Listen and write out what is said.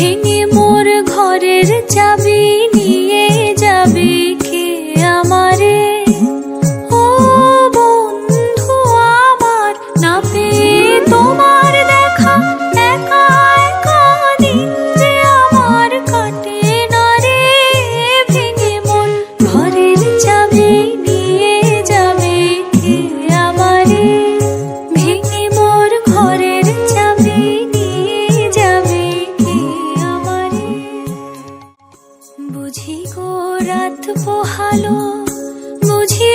ভেঙে মোর ঘরের চাবি নিয়ে যাবে কে আমারে? রাত পোহালো বুঝি